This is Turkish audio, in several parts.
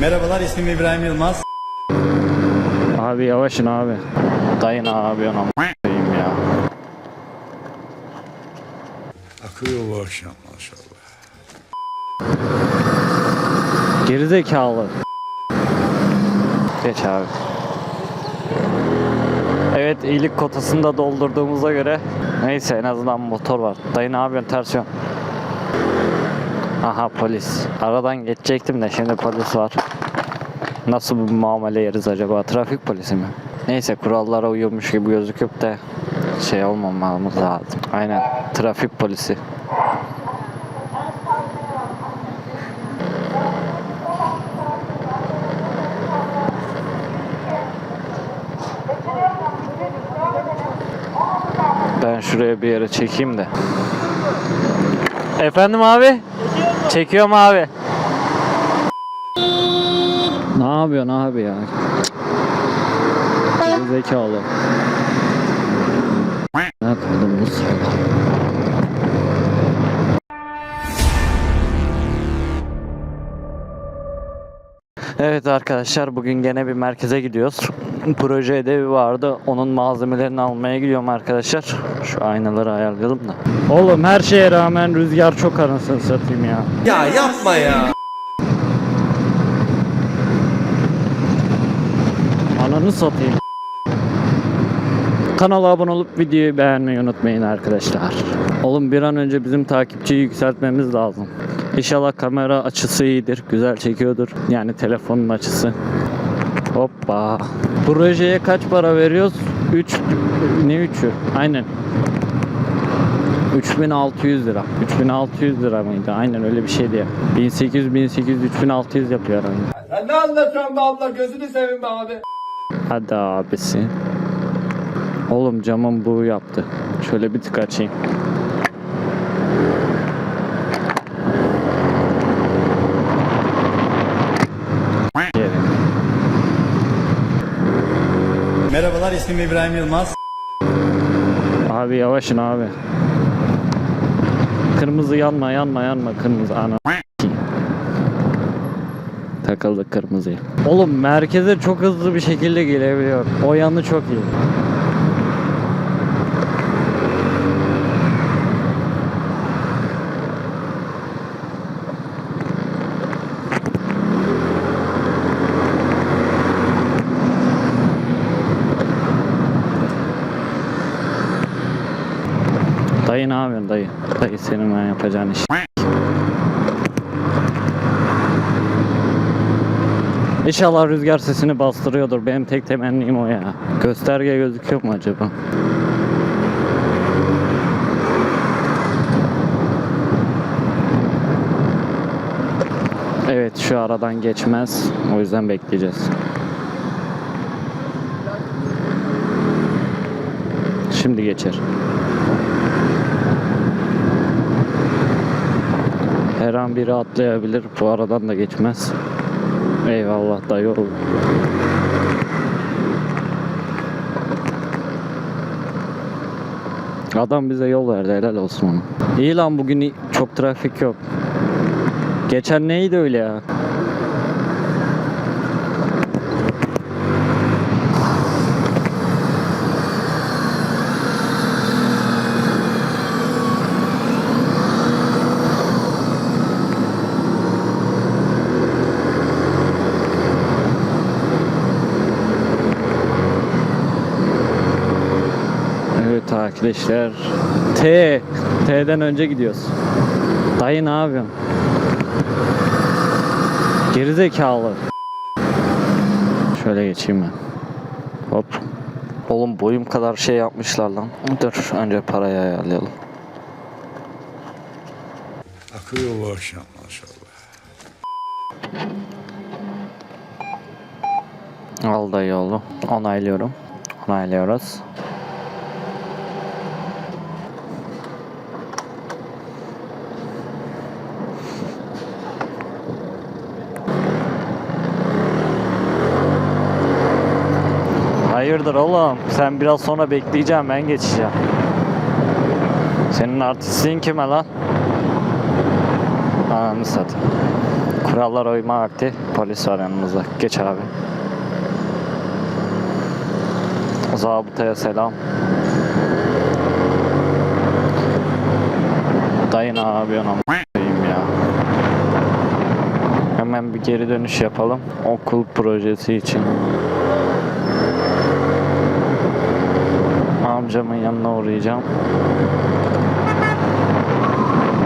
Merhabalar ismim İbrahim Yılmaz. Abi yavaşın abi. Dayın abi koyayım ya. Akıyor bu akşam maşallah. Gerizekalı. Geç abi. Evet iyilik kotasını da doldurduğumuza göre neyse en azından motor var. Dayı ne yapıyorsun ters yön. Aha polis. Aradan geçecektim de şimdi polis var. Nasıl bir muamele yeriz acaba? Trafik polisi mi? Neyse kurallara uyuyormuş gibi gözüküp de şey olmamamız lazım. Aynen trafik polisi. Ben şuraya bir yere çekeyim de. Efendim abi? Çekiyorum abi. Ne yapıyorsun abi ya? Zekalı. Ne yapalım bu sırada? Evet arkadaşlar bugün gene bir merkeze gidiyoruz. Proje ödevi vardı. Onun malzemelerini almaya gidiyorum arkadaşlar. Şu aynaları ayarlayalım da. Oğlum her şeye rağmen rüzgar çok anasını satayım ya. Ya yapma ya. Ananı satayım. Kanala abone olup videoyu beğenmeyi unutmayın arkadaşlar. Oğlum bir an önce bizim takipçiyi yükseltmemiz lazım. İnşallah kamera açısı iyidir, güzel çekiyordur. Yani telefonun açısı. Hoppa. Projeye kaç para veriyoruz? 3 ne 3'ü? Aynen. 3600 lira. 3600 lira mıydı? Aynen öyle bir şeydi ya. 1800 1800 3600 yapıyor herhalde. Sen ne anlatıyorsun be abla gözünü seveyim be abi. Hadi abisi. Oğlum camın bu yaptı. Şöyle bir tık açayım. Yerim. Merhabalar ismim İbrahim Yılmaz. Abi yavaşın abi. Kırmızı yanma yanma yanma kırmızı ana. Takıldık kırmızıya. Oğlum merkeze çok hızlı bir şekilde gelebiliyor. O yanı çok iyi. Dayı? Dayı senin ben yapacağın iş. İnşallah rüzgar sesini bastırıyordur. Benim tek temennim o ya. Gösterge gözüküyor mu acaba? Evet şu aradan geçmez. O yüzden bekleyeceğiz. Şimdi geçer. Her an biri atlayabilir. Bu aradan da geçmez. Eyvallah dayı oğlum. Adam bize yol verdi helal olsun ona. İyi lan bugün çok trafik yok. Geçen neydi öyle ya? Arkadaşlar. T. T'den önce gidiyoruz. Dayı ne yapıyorsun? Gerizekalı. Şöyle geçeyim ben. Hop. Oğlum boyum kadar şey yapmışlar lan. Dur önce parayı ayarlayalım. Akıyor bu akşam maşallah. Al dayı oğlum. Onaylıyorum. Onaylıyoruz. Hayırdır oğlum? Sen biraz sonra bekleyeceğim ben geçeceğim. Senin artistliğin kime lan? Ananı satayım. Kurallara uyma vakti. Polis var yanımızda. Geç abi. Zabıtaya selam. Abi ona koyayım ya. Hemen bir geri dönüş yapalım. Okul projesi için. Amcamın yanına uğrayacağım.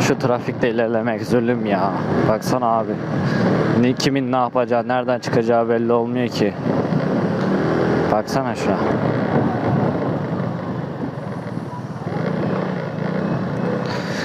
Şu trafikte ilerlemek zulüm ya. Baksana abi. Ne kimin ne yapacağı, nereden çıkacağı belli olmuyor ki. Baksana şuna.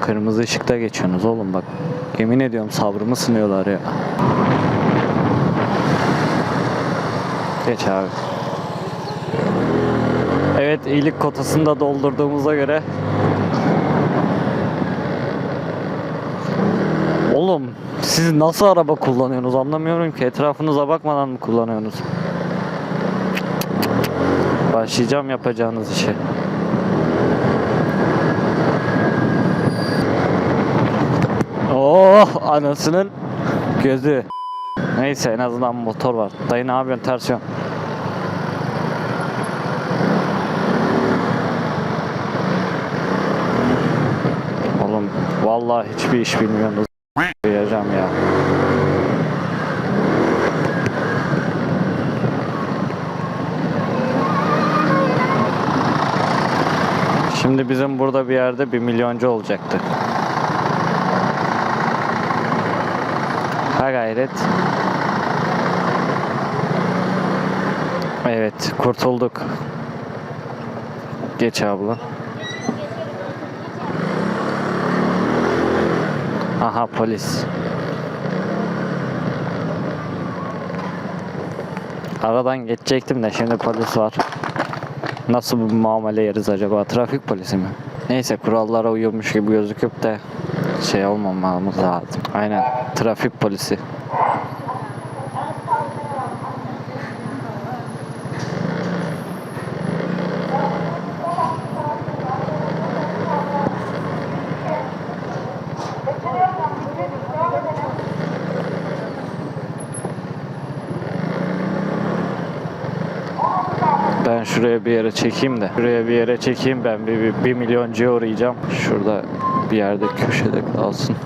Kırmızı ışıkta geçiyorsunuz oğlum bak. Yemin ediyorum sabrımı sınıyorlar ya. Geç abi. Evet iyilik kotasını da doldurduğumuza göre Oğlum siz nasıl araba kullanıyorsunuz anlamıyorum ki etrafınıza bakmadan mı kullanıyorsunuz? Başlayacağım yapacağınız işe. Oh anasının gözü. Neyse en azından motor var. Dayı ne yapıyorsun ters yön. Oğlum vallahi hiçbir iş bilmiyorsunuz. Duyacağım ya. Şimdi bizim burada bir yerde bir milyoncu olacaktı. Ha gayret. Evet kurtulduk. Geç abla. Aha polis. Aradan geçecektim de şimdi polis var. Nasıl bir muamele yeriz acaba? Trafik polisi mi? Neyse kurallara uyuyormuş gibi gözüküp de şey olmamamız lazım. Aynen trafik polisi. Ben şuraya bir yere çekeyim de. Şuraya bir yere çekeyim ben bir, bir, bir milyoncuya uğrayacağım. Şurada bir yerde köşede kalsın.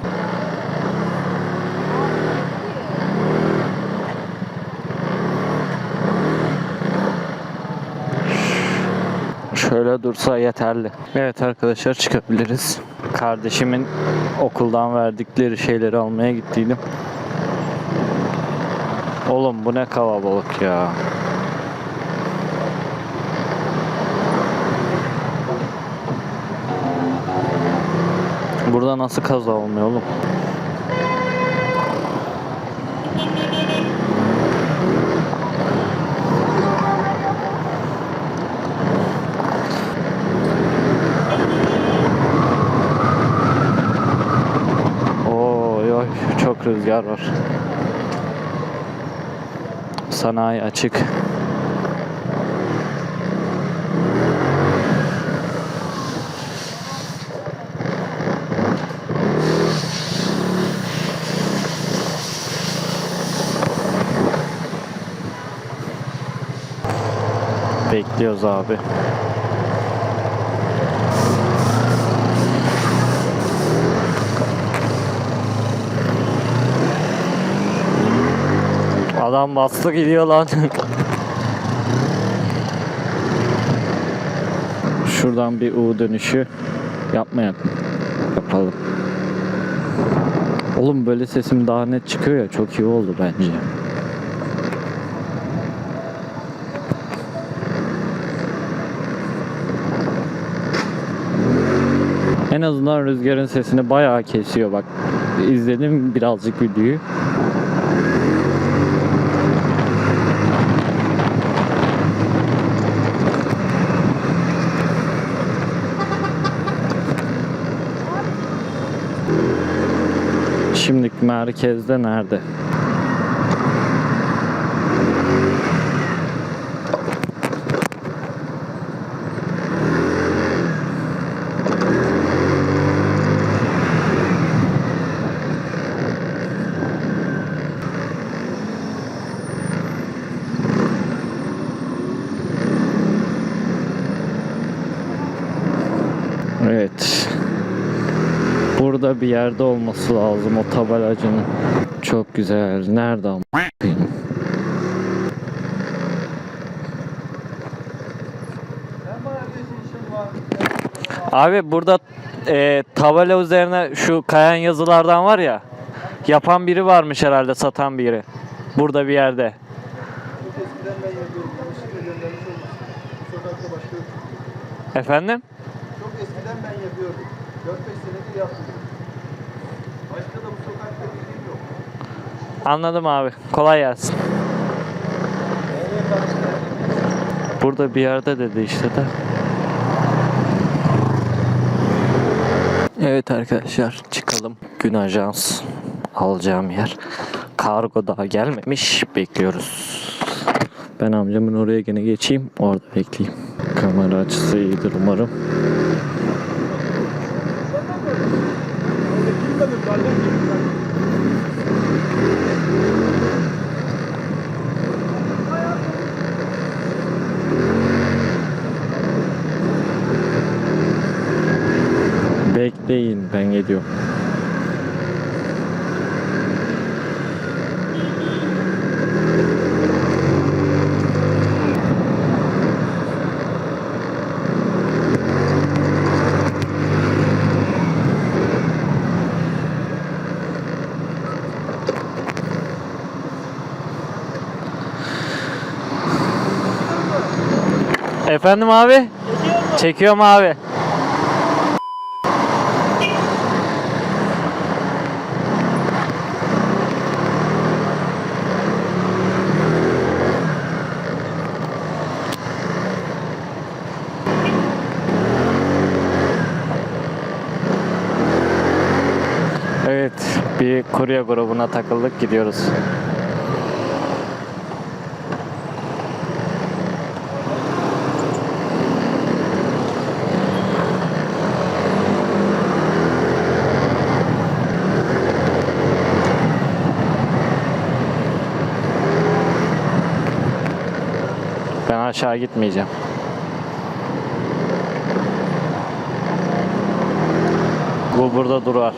Şöyle dursa yeterli. Evet arkadaşlar çıkabiliriz. Kardeşimin okuldan verdikleri şeyleri almaya gittiydim. Oğlum bu ne kalabalık ya. Burada nasıl kaza olmuyor oğlum? Oy oy çok rüzgar var. Sanayi açık. Bekliyoruz abi. Adam bastı gidiyor lan. Şuradan bir U dönüşü yapmayalım. Yapalım. Oğlum böyle sesim daha net çıkıyor ya çok iyi oldu bence. En azından rüzgarın sesini bayağı kesiyor bak. İzledim birazcık videoyu. Şimdilik merkezde nerede? Bir yerde olması lazım o tabelacının. Çok güzel. Nerede ama? Abi burada e, tabela üzerine şu kayan yazılardan var ya. Yapan biri varmış herhalde satan biri. Burada bir yerde. Eskiden Anladım abi. Kolay gelsin. Burada bir yerde dedi işte de. Evet arkadaşlar çıkalım. Gün ajans alacağım yer. Kargo daha gelmemiş. Bekliyoruz. Ben amcamın oraya gene geçeyim. Orada bekleyeyim. Kamera açısı iyidir umarım. Bekleyin ben geliyorum. Efendim abi? Çekiyorum abi. Evet, bir kurye grubuna takıldık gidiyoruz. Ben aşağı gitmeyeceğim. Bu burada durar.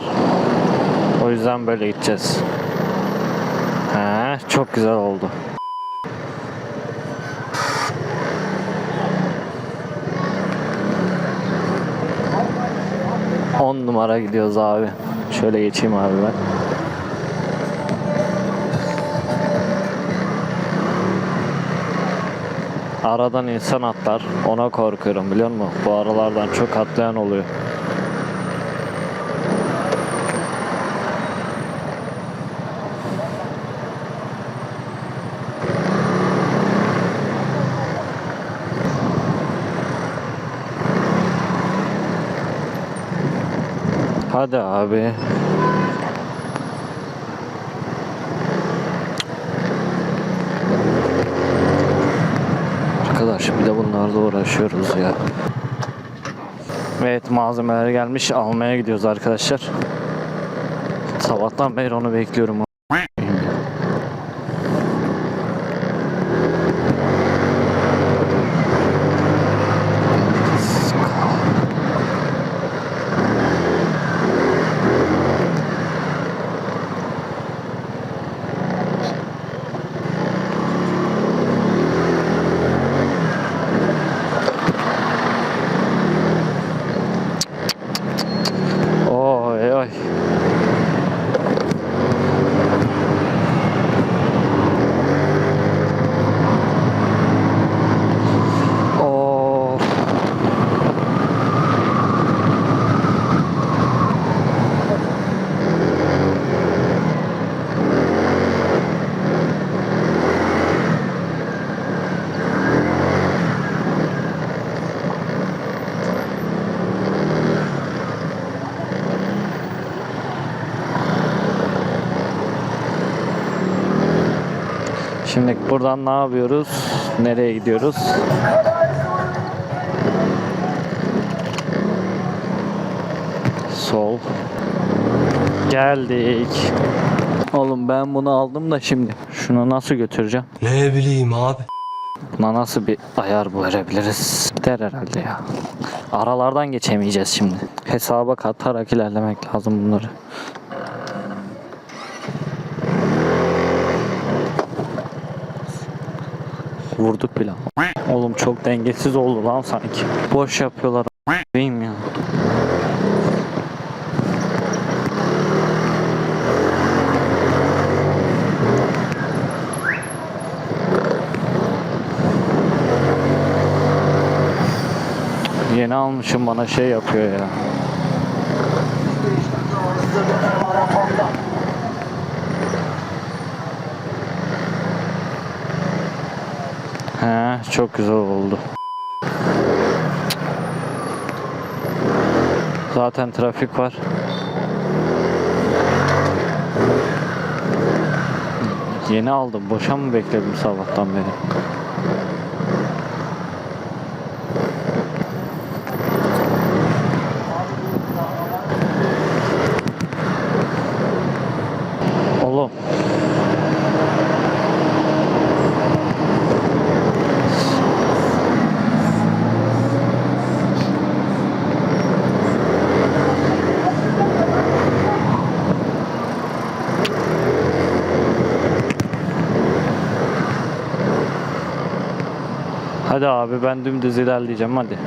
O yüzden böyle gideceğiz. He, çok güzel oldu. On numara gidiyoruz abi. Şöyle geçeyim abi ben. Aradan insan atlar. Ona korkuyorum biliyor musun? Bu aralardan çok atlayan oluyor. Hadi abi. Arkadaş bir de bunlarla uğraşıyoruz ya. Evet malzemeler gelmiş almaya gidiyoruz arkadaşlar. Sabahtan beri onu bekliyorum. Şimdi buradan ne yapıyoruz? Nereye gidiyoruz? Sol. Geldik. Oğlum ben bunu aldım da şimdi. Şunu nasıl götüreceğim? Ne bileyim abi. Buna nasıl bir ayar verebiliriz? Der herhalde ya. Aralardan geçemeyeceğiz şimdi. Hesaba katarak ilerlemek lazım bunları. Vurduk bile. Oğlum çok dengesiz oldu lan sanki. Boş yapıyorlar. Değil ya. Yeni almışım bana şey yapıyor ya. Çok güzel oldu. Zaten trafik var. Yeni aldım. Boşa mı bekledim sabahtan beri? Oğlum. Hadi abi ben dümdüz ilerleyeceğim hadi.